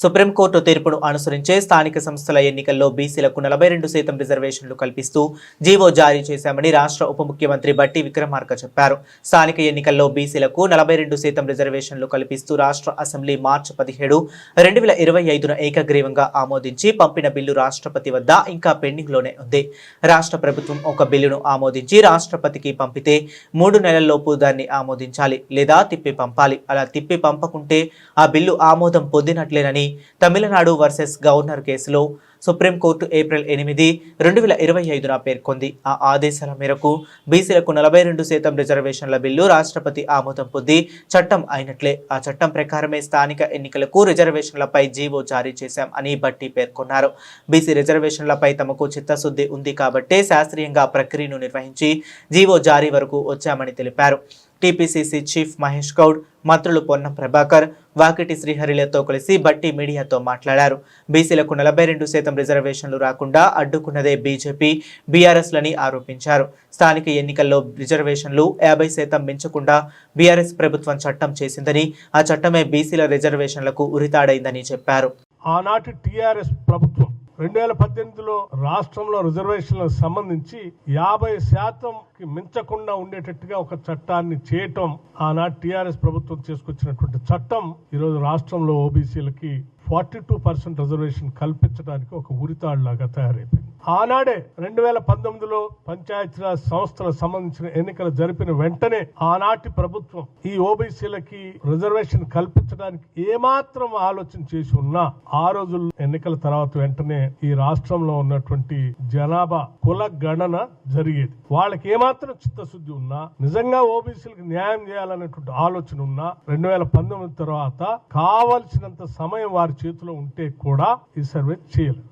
Supreme court తీర్పును అనుసరించే స్థానిక సంస్థల ఎన్నికల్లో బీసీలకు నలభై రెండు శాతం రిజర్వేషన్లు కల్పిస్తూ జీవో జారీ చేశామని రాష్ట్ర ఉప ముఖ్యమంత్రి బట్టి విక్రమార్క చెప్పారు. స్థానిక ఎన్నికల్లో బీసీలకు నలభై రెండు శాతం రిజర్వేషన్లు కల్పిస్తూ రాష్ట్ర అసెంబ్లీ మార్చి పదిహేడు రెండు వేల ఇరవై ఐదున ఏకగ్రీవంగా ఆమోదించి పంపిన బిల్లు రాష్ట్రపతి వద్ద ఇంకా పెండింగ్లోనే ఉంది. రాష్ట్ర ప్రభుత్వం ఒక బిల్లును ఆమోదించి రాష్ట్రపతికి పంపితే మూడు నెలల్లోపు దాన్ని ఆమోదించాలి లేదా తిప్పి పంపాలి. అలా తిప్పి పంపకుంటే ఆ బిల్లు ఆమోదం పొందినట్లేనని తమిళనాడు వర్సెస్ గవర్నర్ కేసులో సుప్రీంకోర్టు ఏప్రిల్ ఎనిమిది రెండు వేల ఇరవై ఐదున పేర్కొంది. ఆ ఆదేశాల మేరకు బీసీలకు నలభై రెండు శాతం రిజర్వేషన్ల బిల్లు రాష్ట్రపతి ఆమోదం పొంది చట్టం అయినట్లే. ఆ చట్టం ప్రకారమే స్థానిక ఎన్నికలకు రిజర్వేషన్లపై జీవో జారీ చేశాం అని బట్టి పేర్కొన్నారు. బీసీ రిజర్వేషన్లపై తమకు చిత్తశుద్ధి ఉంది కాబట్టే శాస్త్రీయంగా ప్రక్రియను నిర్వహించి జీవో జారీ వరకు వచ్చామని తెలిపారు. టీపీసీసీ చీఫ్ మహేష్ గౌడ్ మంత్రులు పొన్నం ప్రభాకర్ వాకిటి శ్రీహరిలతో కలిసి బట్టి మీడియాతో మాట్లాడారు. బీసీలకు నలభై రెండు శాతం రిజర్వేషన్లు రాకుండా అడ్డుకున్నదే బీజేపీ బీఆర్ఎస్లని ఆరోపించారు. స్థానిక ఎన్నికల్లో రిజర్వేషన్లు యాభై శాతం మించకుండా బీఆర్ఎస్ ప్రభుత్వం చట్టం చేసిందని ఆ చట్టమే బీసీల రిజర్వేషన్లకు ఉరితాడైందని చెప్పారు. ఆనాటి టిఆర్ఎస్ ప్రభుత్వం రెండు వేల పద్దెనిమిదిలో రాష్ట్రంలో రిజర్వేషన్లకు సంబంధించి యాభై శాతంకి మించకుండా ఉండేటట్టుగా ఒక చట్టాన్ని చేయటం ఆనాటి టీఆర్ఎస్ ప్రభుత్వం చేసుకొచ్చినటువంటి చట్టం ఈరోజు రాష్ట్రంలో ఓబీసీలకి ఫార్టీ టూ పర్సెంట్ రిజర్వేషన్ కల్పించడానికి ఒక ఉరితాడులాగా తయారైపోయింది. ఆనాడే రెండు వేల పంతొమ్మిదిలో పంచాయతీరాజ్ సంస్థలకు సంబంధించిన ఎన్నికలు జరిపిన వెంటనే ఆనాటి ప్రభుత్వం ఈ ఓబీసీలకి రిజర్వేషన్ కల్పించడానికి ఏమాత్రం ఆలోచన చేసి ఉన్నా ఆ రోజుల్లో ఎన్నికల తర్వాత వెంటనే ఈ రాష్ట్రంలో ఉన్నటువంటి జనాభా కుల గణన జరిగేది. వాళ్ళకి ఏమాత్రం చిత్తశుద్ధి ఉన్నా నిజంగా ఓబీసీలకు న్యాయం చేయాలనేటువంటి ఆలోచన ఉన్నా రెండు వేల పంతొమ్మిది తర్వాత కావలసినంత సమయం వారి చేతిలో ఉంటే కూడా ఈ సర్వే చేయలేదు.